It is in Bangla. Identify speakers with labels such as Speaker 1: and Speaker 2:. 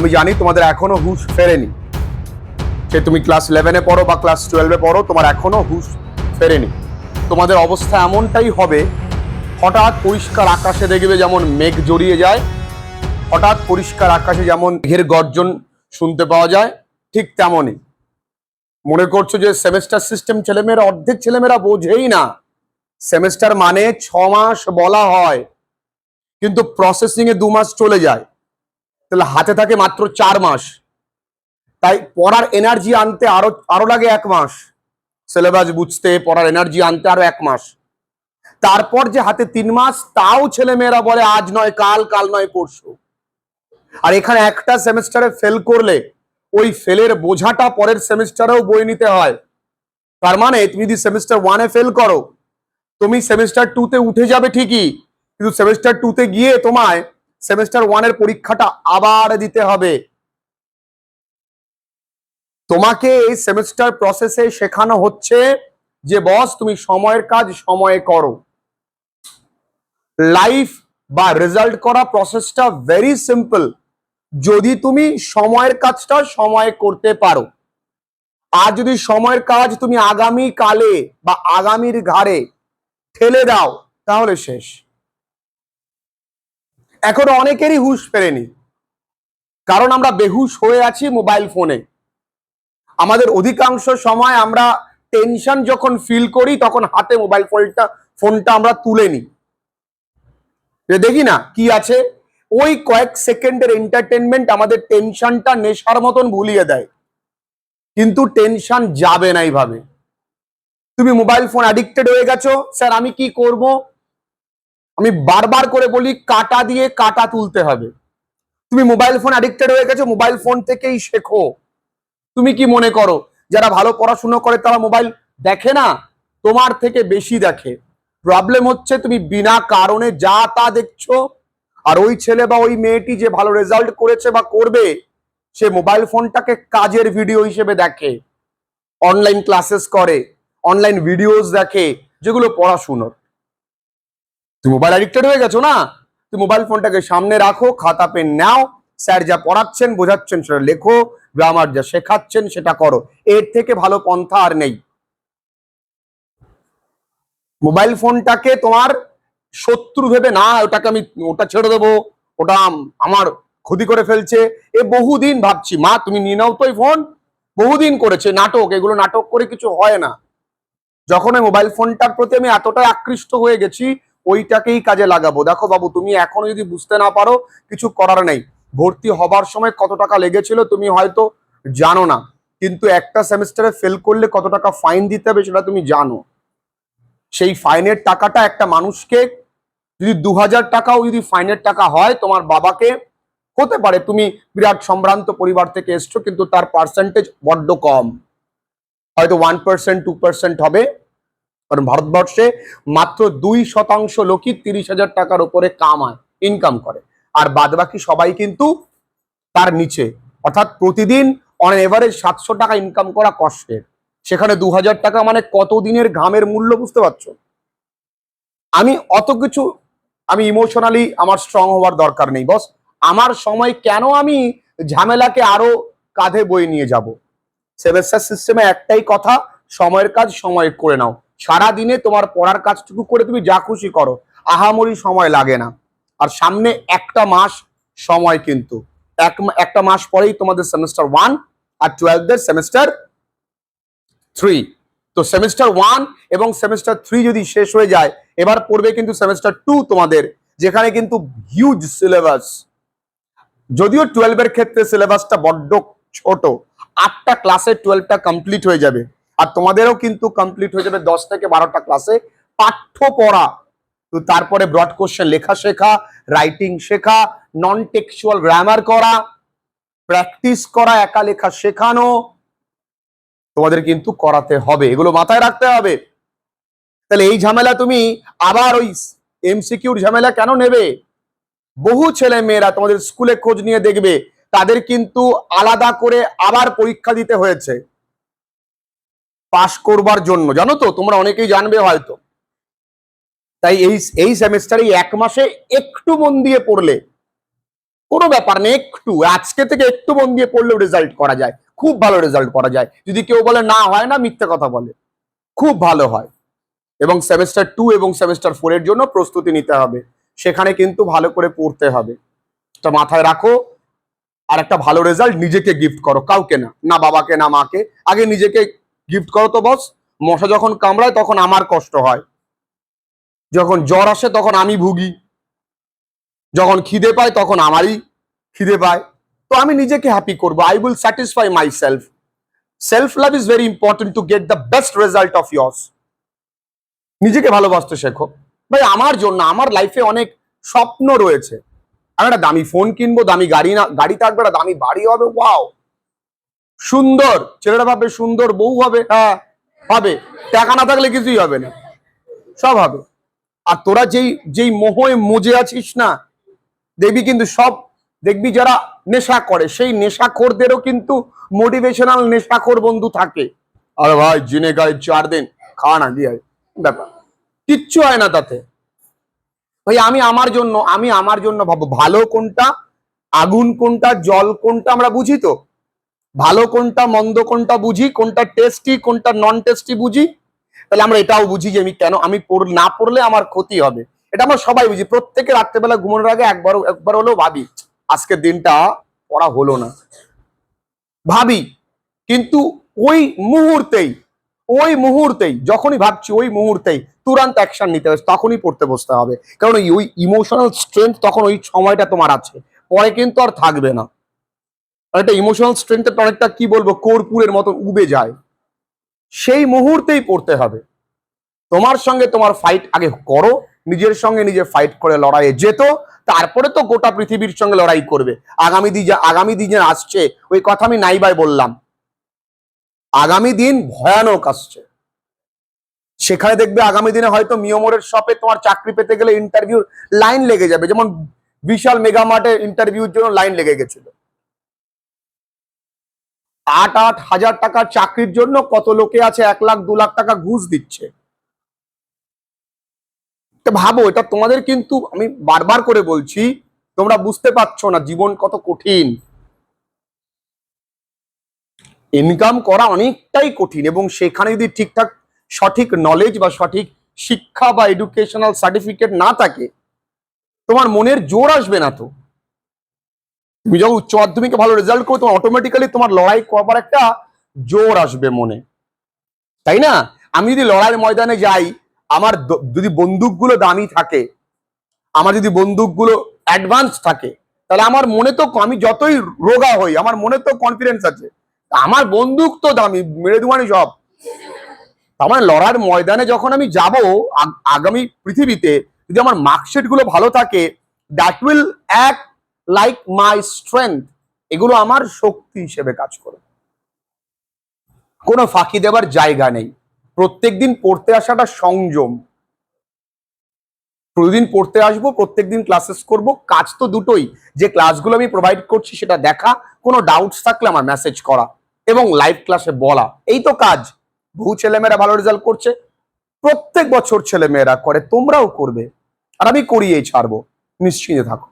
Speaker 1: আমি জানি তোমাদের এখনও হুশ ফেরেনি। সে তুমি ক্লাস ইলেভেনে পড়ো বা ক্লাস টুয়েলভে পড়ো, তোমার এখনও হুশ ফেরেনি। তোমাদের অবস্থা এমনটাই হবে, হঠাৎ পরিষ্কার আকাশে দেখবে যেমন মেঘ জড়িয়ে যায়, হঠাৎ পরিষ্কার আকাশে যেমন মেঘের গর্জন শুনতে পাওয়া যায়, ঠিক তেমনই। মনে করছ যে সেমেস্টার সিস্টেম ছেলেমেয়েরা, অর্ধেক ছেলেমেয়েরা বোঝেই না। সেমেস্টার মানে ছ মাস বলা হয়, কিন্তু প্রসেসিং এ দু মাস চলে যায়। তাহলে হাতে থাকে মাত্র চার মাস। তাই পড়ার এনার্জি আনতে আরও আরও লাগে এক মাস। সিলেবাস বুঝতে, পড়ার এনার্জি আনতে আরও এক মাস। তারপর যে হাতে তিন মাস, তাও ছেলে মেয়েরা বলে, আজ নয়, কাল কাল নয়, পরশু। আর এখানে একটা সেমিস্টারে ফেল করলে, ওই ফেলের বোঝাটা পরের সেমিস্টারেও বই নিতে হয়। তার মানে তুমি যদি সেমিস্টার ওয়ানে ফেল করো, তুমি সেমিস্টার টুতে উঠে যাবে ঠিকই, কিন্তু সেমিস্টার টুতে গিয়ে তোমায় সেমিস্টার ওয়ানের পরীক্ষাটা আবার দিতে হবে। তোমাকে এই সেমিস্টার প্রসেসে শেখানো হচ্ছে যে বস তুমি সময়ের কাজ সময়ে করো। লাইফ বা রেজাল্ট করা প্রসেসটা ভেরি সিম্পল যদি তুমি সময়ের কাজটা সময়ে করতে পারো। আর যদি সময়ের কাজ তুমি আগামী কালে বা আগামীর ঘাড়ে ঠেলে দাও, তাহলে শেষ। এখন অনেকেরই হুঁশ ফেরেনি। কারণ আমরা বেহুশ হয়ে আছি মোবাইল ফোনে। আমাদের অধিকাংশ সময় আমরা টেনশন যখন ফিল করি, তখন হাতে মোবাইল ফোনটা ফোনটা আমরা তুলে নিই। দেখি না কি আছে? ওই কয়েক সেকেন্ডের এন্টারটেনমেন্ট আমাদের টেনশনটা নেশার মতন ভুলিয়ে দেয়। কিন্তু টেনশন যাবে না এইভাবে। তুমি মোবাইল ফোন অ্যাডিক্টেড হয়ে গেছো, স্যার, আমি কি করব? আমি বারবার করে বলি, কাটা দিয়ে কাটা তুলতে হবে। তুমি মোবাইল ফোন অ্যাডিক্টেড হয়ে গেছো মোবাইল ফোন থেকেই শেখো। তুমি কি মনে করো, যারা ভালো পড়াশুনো করে তারা মোবাইল দেখে না? তোমার থেকে বেশি দেখে। প্রবলেম হচ্ছে তুমি বিনা কারণে যা তা দেখছ, আর ওই ছেলে বা ওই মেয়েটি যে ভালো রেজাল্ট করেছে বা করবে, সে মোবাইল ফোনটাকে কাজের ভিডিও হিসেবে দেখে। অনলাইন ক্লাসেস করে অনলাইন ভিডিওস দেখে, যেগুলো পড়াশুনোর। তুমি মোবাইল অ্যাডিক্টেড হয়ে গেছো না? তুমি মোবাইল ফোনটাকে সামনে রাখো, খাতা পেন নাও স্যার যা পড়াচ্ছেন, বোঝাচ্ছেন, সেটা লেখো গ্রামার যা শেখাচ্ছেন, সেটা করো। এর থেকে ভালো পন্থা আর নেই। মোবাইল ফোনটাকে তোমার শত্রু ভেবে না, ওটাকে আমি, ওটা ছেড়ে দেবো, ওটা আমার ক্ষতি করে ফেলছে। এ বহুদিন ভাবছি, মা, তুমি নিয়ে নাও তো এই ফোন বহুদিন করেছে, নাটক, এগুলো নাটক করে কিছু হয় না। যখন ওই মোবাইল ফোনটার প্রতি আমি এতটাই আকৃষ্ট হয়ে গেছি ওইটাকেই কাজে লাগাবো। দেখো বাবু, তুমি এখনও যদি বুঝতে না পারো, কিছু করার নেই। ভর্তি হবার সময় কত টাকা লেগেছিল তুমি হয়তো জানো না, কিন্তু একটা সেমিস্টারে ফেল করলে কত টাকা ফাইন দিতে হবে সেটা তুমি জানো। সেই ফাইনের টাকাটা একটা মানুষকে যদি দু হাজার টাকাও যদি ফাইনের টাকা হয়, তোমার বাবাকে, হতে পারে তুমি বিরাট সম্ভ্রান্ত পরিবার থেকে এসছো, কিন্তু তার পার্সেন্টেজ বড্ড কম। হয়তো ওয়ান পার্সেন্ট টু পার্সেন্ট হবে। কারণ ভারতবর্ষে মাত্র দুই শতাংশ লোকই তিরিশ হাজার টাকার উপরে কামায় ইনকাম করে। আর বাদবাকি সবাই কিন্তু তার নিচে। অর্থাৎ প্রতিদিন অন এভারেজ সাতশো টাকা ইনকাম করা কষ্টের। সেখানে দু হাজার টাকা মানে কত দিনের ঘামের মূল্য বুঝতে পারছ? আমি অত কিছু, আমি ইমোশনালি আমার স্ট্রং হওয়ার দরকার নেই বস আমার সময় কেন আমি ঝামেলাকে আরও কাঁধে বয়ে নিয়ে যাব? সেমেস্টার সিস্টেমে একটাই কথা, সময়ের কাজ সময় করে নাও। সারা দিনে তোমার পড়ার কাজটুকু করে তুমি যা খুশি করো। আহামরি সময় লাগে না। আর সামনে একটা মাস সময় কিন্তু। এক একটা মাস পরেই তোমাদের সেমিস্টার ওয়ান আর টুয়েলভদের সেমিস্টার থ্রি তো সেমিস্টার ওয়ান এবং সেমিস্টার থ্রি যদি শেষ হয়ে যায়, এবার পড়বে কিন্তু সেমিস্টার টু তোমাদের, যেখানে কিন্তু হিউজ সিলেবাস যদিও টুয়েলভের ক্ষেত্রে সিলেবাসটা বড্ড ছোট, আটটা ক্লাসে টুয়েলভটা কমপ্লিট হয়ে যাবে। আর তোমাদেরও কিন্তু কমপ্লিট হয়ে যাবে দশ থেকে বারোটা ক্লাসে পাঠ্য পড়া। তো তারপরে ব্রড কোশ্চেন লেখা শেখা রাইটিং শেখা নন টেক্সচুয়াল গ্রামার করা প্র্যাকটিস করা, একা লেখা শেখানো, তোমাদের কিন্তু করাতে হবে। এগুলো মাথায় রাখতে হবে। তাহলে এই ঝামেলা তুমি আবার ওই এমসিকিউর ঝামেলা কেন নেবে? বহু ছেলে মেয়েরা তোমাদের স্কুলে খোঁজ নিয়ে দেখবে, তাদের কিন্তু আলাদা করে আবার পরীক্ষা দিতে হয়েছে। পাশ করবার জন্য। জানো তো, তোমরা অনেকেই জানবে হয়তো। তাই এই এই সেমিস্টারে এক মাসে একটু মন দিয়ে পড়লে কোনো ব্যাপার নেই, একটু। আজকে থেকে একটু মন দিয়ে পড়লেও রেজাল্ট করা যায়। খুব ভালো রেজাল্ট করা যায়। যদি কেউ বলে, না, হয় না, মিথ্যে কথা বলে। খুব ভালো হয়। এবং সেমিস্টার টু এবং সেমিস্টার ফোর এর জন্য প্রস্তুতি নিতে হবে। সেখানে কিন্তু ভালো করে পড়তে হবে। তো মাথায় রাখো, আর একটা ভালো রেজাল্ট নিজেকে গিফট করো, কাউকে না। না বাবাকে, না মাকে। আগে নিজেকে গিফট করো তো বস মশা যখন কামড়ায়, তখন আমার কষ্ট হয়। যখন জ্বর আসে, তখন আমি ভুগি। যখন খিদে পায়, তখন আমারই খিদে পায়। তো আমি নিজেকে হ্যাপি করব। I will satisfy myself self love is very important to get the best result of years নিজেকে ভালোবাসতে শেখো। ভাই, আমার জন্য, আমার লাইফে অনেক স্বপ্ন রয়েছে। আমি একটা দামি ফোন কিনবো, দামি গাড়ি না, গাড়ি থাকবে, একটা দামি বাড়ি হবে ওয়াও সুন্দর ছেলেটা ভাবে সুন্দর, বউ হবে হ্যাঁ হবে। টাকা না থাকলে কিছুই হবে না। সব হবে। আর তোরা যেই যেই মোহে মজে আছিস না, দেখবি কিন্তু সব, দেখবি যারা নেশা করে, সেই নেশাখোরদেরও কিন্তু মোটিভেশনাল নেশাখোর বন্ধু থাকে। আরে ভাই, জিনে গায়ে চার দিন খাওয়া না, দিয়ে ব্যাপার। কিচ্ছু হয় না তাতে। ভাই, আমি আমার জন্য, আমি আমার জন্য ভাবো ভালো কোনটা, আগুন কোনটা, জল কোনটা, আমরা বুঝি তো? ভালো কোনটা, মন্দ কোনটা বুঝি, কোনটা টেস্টি কোনটা নন টেস্টি বুঝি? তাহলে আমরা এটাও বুঝি যে আমি কেন, আমি না পড়লে আমার ক্ষতি হবে। এটা আমরা সবাই বুঝি, প্রত্যেকে রাত্রেবেলা ঘুমানোর আগে একবার একবার হলেও ভাবি, আজকের দিনটা পড়া হলো না। ভাবি, কিন্তু ওই মুহূর্তেই ওই মুহূর্তেই, যখনই ভাবছি ওই মুহূর্তেই তুরান্ত অ্যাকশন নিতে হবে, তখনই পড়তে বসতে হবে। কারণ ওই ইমোশনাল স্ট্রেংথ তখন ওই সময়টা তোমার আছে, পরে কিন্তু আর থাকবে না। একটা ইমোশনাল স্ট্রেংথটা অনেকটা, কি বলব, কর্পূরের মতো উবে যায়। সেই মুহূর্তেই পড়তে হবে। তোমার সঙ্গে তোমার ফাইট আগে করো, নিজের সঙ্গে নিজে ফাইট করে লড়াইয়ে যেত, তারপরে তো গোটা পৃথিবীর সঙ্গে লড়াই করবে। আগামী দিন আগামী দিনে আসছে, ওই কথা আমি নাইবাই বললাম। আগামী দিন ভয়ানক আসছে। সেখানে দেখবে আগামী দিনে হয়তো মিয়মোরের শপে তোমার চাকরি পেতে গেলে ইন্টারভিউ লাইন লেগে যাবে। যেমন বিশাল মেগা মার্টে ইন্টারভিউর জন্য লাইন লেগে গেছিল। আট আট হাজার টাকার চাকরির জন্য কত লোকে আছে? এক লাখ, দু লাখ টাকা ঘুষ দিচ্ছে। ভাবো, এটা তোমাদের কিন্তু আমি বারবার করে বলছি, তোমরা বুঝতে পারছ না, জীবন কত কঠিন। ইনকাম করা অনেকটাই কঠিন এবং সেখানে যদি ঠিকঠাক সঠিক নলেজ বা সঠিক শিক্ষা বা এডুকেশনাল সার্টিফিকেট না থাকে, তোমার মনের জোর আসবে না তো। তুমি যখন উচ্চ মাধ্যমিকে ভালো রেজাল্ট করো তোমার অটোমেটিক্যালি তোমার লড়াই করবার একটা জোর আসবে মনে। তাই না? আমি যদি লড়াইয়ের ময়দানে যাই, আমার যদি বন্দুকগুলো দামি থাকে, আমার যদি বন্দুকগুলো অ্যাডভান্স থাকে, তাহলে আমার মনে তো আমি যতই রোগা হই, আমার মনে তো কনফিডেন্স আছে। আমার বন্দুক তো দামি মেরে দুমানি সব আমার লড়ার ময়দানে যখন আমি যাব আগামী পৃথিবীতে যদি আমার মার্কশিটগুলো ভালো থাকে that will act like my strength এগুলো আমার শক্তি হিসেবে কাজ করে। কোনো ফাঁকি দেবার জায়গা নেই। প্রত্যেক দিন পড়তে আসাটা সংযম। প্রতিদিন পড়তে আসব, প্রত্যেকদিন ক্লাসেস করব। কাজ তো দুটোই। যে ক্লাসগুলো আমি প্রোভাইড করছি সেটা দেখা, কোনো ডাউটস থাকলে আমার মেসেজ করা এবং লাইভ ক্লাসে বলা। এই তো কাজ। বহু ছেলেমেয়েরা ভালো রেজাল্ট করছে। প্রত্যেক বছর ছেলেমেয়েরা করে, তোমরাও করবে। আর আমি করিয়েই ছাড়বো। নিশ্চিন্তে থাকো।